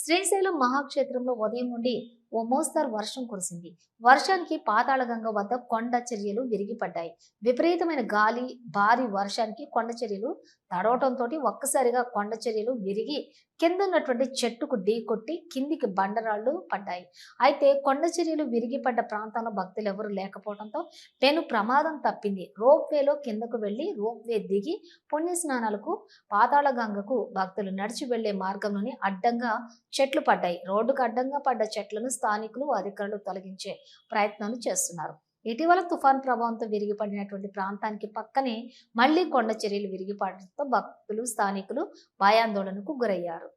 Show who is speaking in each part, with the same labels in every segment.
Speaker 1: శ్రీశైలం మహాక్షేత్రంలో ఉదయం నుండి ఓ మోస్తరు వర్షం కురిసింది. వర్షానికి పాతాళగంగ వద్ద కొండ చర్యలు విరిగిపడ్డాయి. విపరీతమైన గాలి భారీ వర్షానికి కొండ చర్యలు తడవటంతో ఒక్కసారిగా కొండ చర్యలు విరిగి కింద ఉన్నటువంటి చెట్టుకు ఢీ కొట్టి కిందికి బండరాళ్ళు పడ్డాయి. అయితే కొండ చర్యలు విరిగిపడ్డ ప్రాంతంలో భక్తులు ఎవరు లేకపోవడంతో పెను ప్రమాదం తప్పింది. రోప్వేలో కిందకు వెళ్ళి రోప్ వే దిగి పుణ్య స్నానాలకు పాతాళ గంగకు భక్తులు నడిచి వెళ్ళే మార్గంలోని అడ్డంగా చెట్లు పడ్డాయి. రోడ్డుకు అడ్డంగా పడ్డ చెట్లను స్థానికులు అధికారులు తొలగించే ప్రయత్నాలు చేస్తున్నారు. ఇటీవల తుఫాన్ ప్రభావంతో విరిగిపడినటువంటి ప్రాంతానికి పక్కనే మళ్ళీ కొండ చర్యలు విరిగిపడడంతో భక్తులు స్థానికులు భయాందోళనకు గురయ్యారు.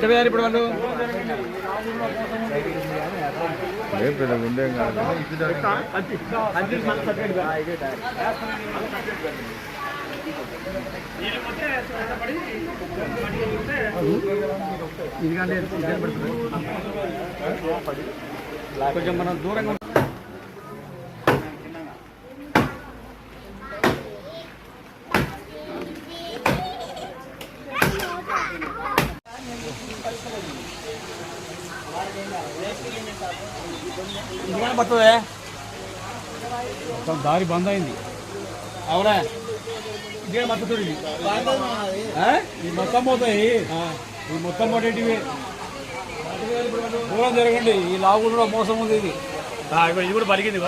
Speaker 2: వాళ్ళు ఎట్ట పోయారు ఇప్పుడు వాళ్ళు?
Speaker 3: ముందేం కాదు.
Speaker 2: కొంచెం మనం దూరంగా ఇంటికాడ పడుతుందే
Speaker 3: మొత్తం దారి బంద్ అయింది.
Speaker 2: అవునా? ఇంటికాడ పడుతుంది
Speaker 3: ఈ మొత్తం పోతాయి. ఈ మొత్తం పోటేటివి దూరం జరగండి. ఈ లాగులో మోసం ఉంది ఇది.
Speaker 2: ఇది కూడా పరిగింది.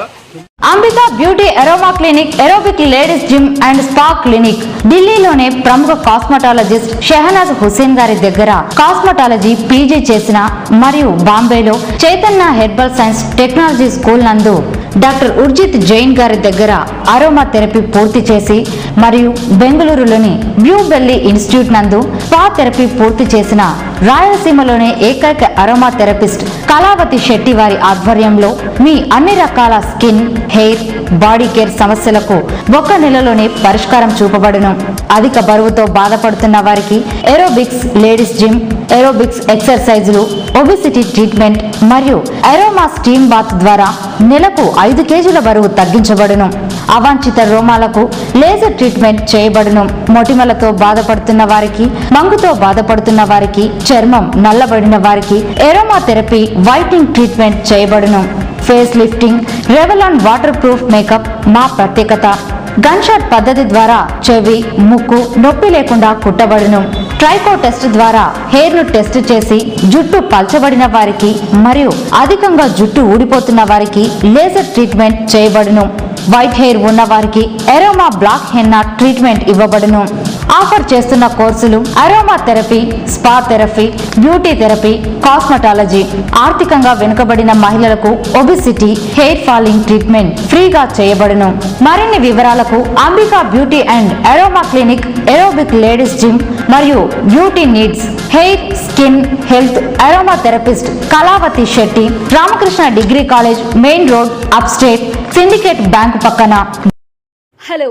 Speaker 4: Ambika beauty aroma clinic aerobic ladies gym and spa clinic ఢిల్లీలోనే ప్రముఖ కాస్మెటాలజిస్ట్ షెహనాజ్ హుసేన్ గారి దగ్గర. కాస్మెటాలజీ పీజీ చేసిన మరియు బాంబేలో Chaitanya herbal science technology school నందు. డాక్టర్ ఉర్జిత్ జైన్ గారి దగ్గర అరోమా థెరపీ పూర్తి చేసి మరియు బెంగళూరులోని బ్లూ బెల్లీ ఇన్స్టిట్యూట్ నందు స్పా థెరపీ పూర్తి చేసిన రాయలసీమలోనే ఏకైక అరోమా థెరపిస్ట్ కళావతి శెట్టి వారి ఆధ్వర్యంలో మీ అన్ని రకాల స్కిన్ హెయిర్ బాడీ కేర్ సమస్యలకు ఒక్క నెలలోనే పరిష్కారం చూపబడును. అధిక బరువుతో బాధపడుతున్న వారికి ఏరోబిక్స్ లేడీస్ జిమ్ ఏరోబిక్స్ ఎక్సర్సైజులు ఒబిసిటీ ట్రీట్మెంట్ మరియు అరోమా స్టీమ్ బాత్ ద్వారా నెలకు ఐదు కేజీల బరువు తగ్గించబడును. అవాంఛిత రోమాలకు లేజర్ ట్రీట్మెంట్ చేయబడును. మొటిమలతో బాధపడుతున్న వారికి మంగుతో బాధపడుతున్న వారికి చర్మం నల్లబడిన వారికి ఎరోమా థెరపీ వైటింగ్ ట్రీట్మెంట్ చేయబడును. Face lifting Revlon water proof makeup మా ప్రత్యేకత. గన్షాట్ పద్ధతి ద్వారా చెవి ముక్కు నొప్పి లేకుండా కుట్టబడును. ట్రైకో టెస్ట్ ద్వారా హెయిర్ను టెస్ట్ చేసి జుట్టు పల్చబడిన వారికి మరియు అధికంగా జుట్టు ఊడిపోతున్న వారికి లేజర్ ట్రీట్మెంట్ చేయబడును. వైట్ హెయిర్ ఉన్న వారికి ఎరోమా బ్లాక్ హెన్నా ట్రీట్మెంట్ ఇవ్వబడును. ఆఫర్ చేస్తున్న కోర్సులు aroma therapy spa therapy beauty therapy cosmetology ఆర్థికంగా వెనుకబడిన మహిళలకు ఒబిసిటీ హెయిర్ ఫాలింగ్ ట్రీట్మెంట్ ఫ్రీగా చేయబడును. మరిన్ని వివరాలకు Ambika beauty and aroma clinic aerobic ladies gym మరియు beauty needs hair skin health aroma therapist Kalavathi Shetty Ramakrishna degree college main road up state syndicate bank పక్కన.
Speaker 5: Hello